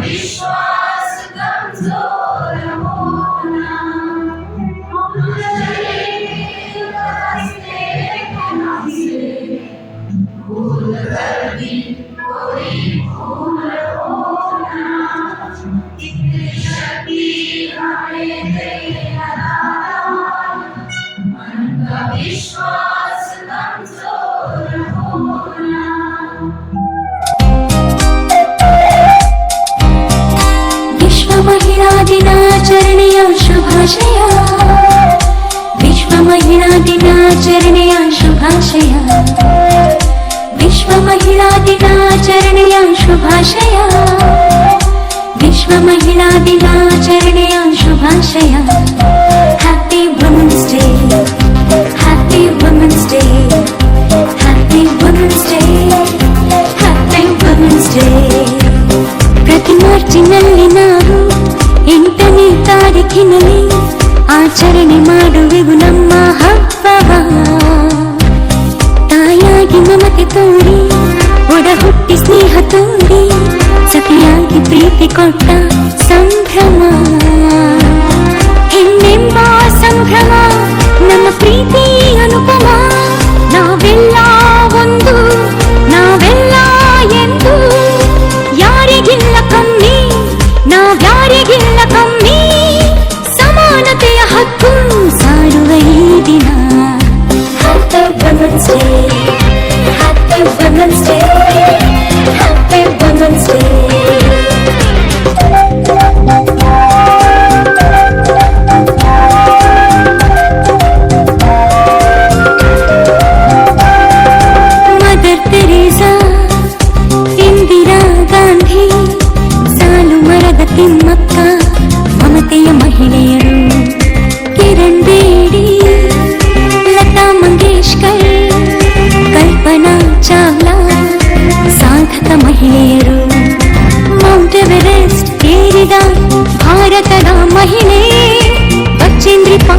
विश्वास कमजोर होना हम चलेंगे रास्ते से भूल कर भी कोई भूल होना इतनी शक्ति हमें दे विश्वमहिला दिनाचरणीया शुभाशया विश्वमहिला दिनाचरणीया शुभाशया विश्वमहिला दिनाचरणीया शुभाशया विश्वमहिला दिनाचरणीया शुभाशया ಹುಟ್ಟಿ ಸ್ನೇಹ ತೋರಿ ಸತಿಯಾಗಿ ಪ್ರೀತಿ ಕೊಟ್ಟ ಸಂಭ್ರಮ ಹೆಣ್ಣೆಂಬ ಸಂಭ್ರಮ ನಮ್ಮ ಪ್ರೀತಿ ಅನುಪಮ ನಾವೆಲ್ಲ ಒಂದು ನಾವೆಲ್ಲ ಎಂದು ಯಾರಿಗಿಲ್ಲ ಕಮ್ಮಿ ನಾವ್ಯಾರಿಗಿಲ್ಲ ಕಮ್ಮಿ ಸಮಾನತೆಯ ಹಕ್ಕು ಸಾರುವ ಈ ದಿನ ಹತ್ತು ಬದಲಿಸಿ ಹತ್ತು ಬದಲಿಸಿ ನಮ್ಮಕ್ಕ ಮಮತೆಯ ಮಹಿಳೆಯರು ಕಿರಣ್ ಬೇಡಿ ಲತಾ ಮಂಗೇಶ್ಕರ್ ಕಲ್ಪನಾ ಚಾವ್ಲಾ ಸಾಧಕ ಮಹಿಳೆಯರು ಮೌಂಟ್ ಎವರೆಸ್ಟ್ ಏರಿದ ಭಾರತದ ಮಹಿಳೆ ಬಚೇಂದ್ರಿ ಪಾ